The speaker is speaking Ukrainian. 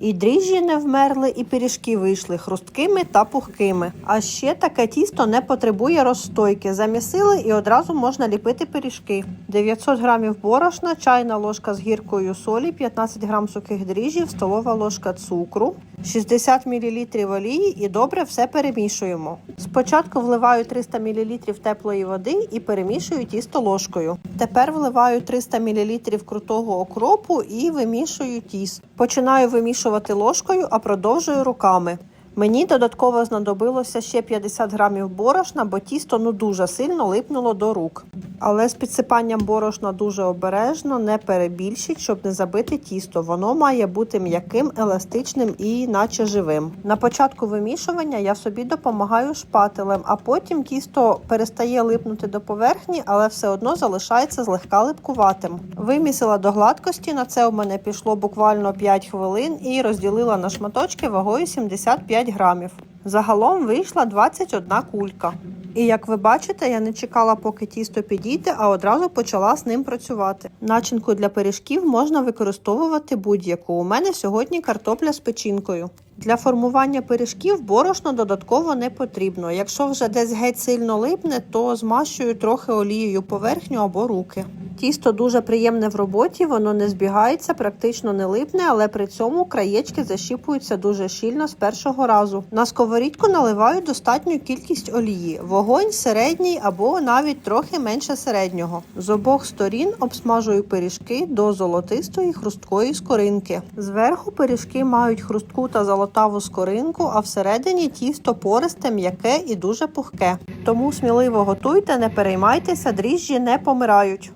І дріжджі не вмерли, і пиріжки вийшли хрусткими та пухкими. А ще таке тісто не потребує розстойки. Замісили і одразу можна ліпити пиріжки. 900 грамів борошна, чайна ложка з гіркою солі, 15 грам сухих дріжджів, столова ложка цукру, 60 мл олії і добре все перемішуємо. Спочатку вливаю 300 мл теплої води і перемішую тісто ложкою. Тепер вливаю 300 мл крутого окропу і вимішую тісто. Починаю вимішувати ложкою, а продовжую руками. Мені додатково знадобилося ще 50 грамів борошна, бо тісто ну дуже сильно липнуло до рук. Але з підсипанням борошна дуже обережно, не перебільшіть, щоб не забити тісто. Воно має бути м'яким, еластичним і наче живим. На початку вимішування я собі допомагаю шпателем, а потім тісто перестає липнути до поверхні, але все одно залишається злегка липкуватим. Вимісила до гладкості. На це у мене пішло буквально 5 хвилин і розділила на шматочки вагою 75 грамів. Загалом вийшла 21 кулька. І як ви бачите, я не чекала, поки тісто підійде, а одразу почала з ним працювати. Начинку для пиріжків можна використовувати будь-яку. У мене сьогодні картопля з печінкою. Для формування пиріжків борошно додатково не потрібно. Якщо вже десь геть сильно липне, то змащую трохи олією поверхню або руки. Тісто дуже приємне в роботі, воно не збігається, практично не липне, але при цьому краєчки защіпуються дуже щільно з першого разу. На сковорідку наливаю достатню кількість олії, вогонь середній або навіть трохи менше середнього. З обох сторін обсмажую пиріжки до золотистої хрусткої скоринки. Зверху пиріжки мають хрустку та золотаву скоринку, а всередині тісто пористе, м'яке і дуже пухке. Тому сміливо готуйте, не переймайтеся, дріжджі не помирають.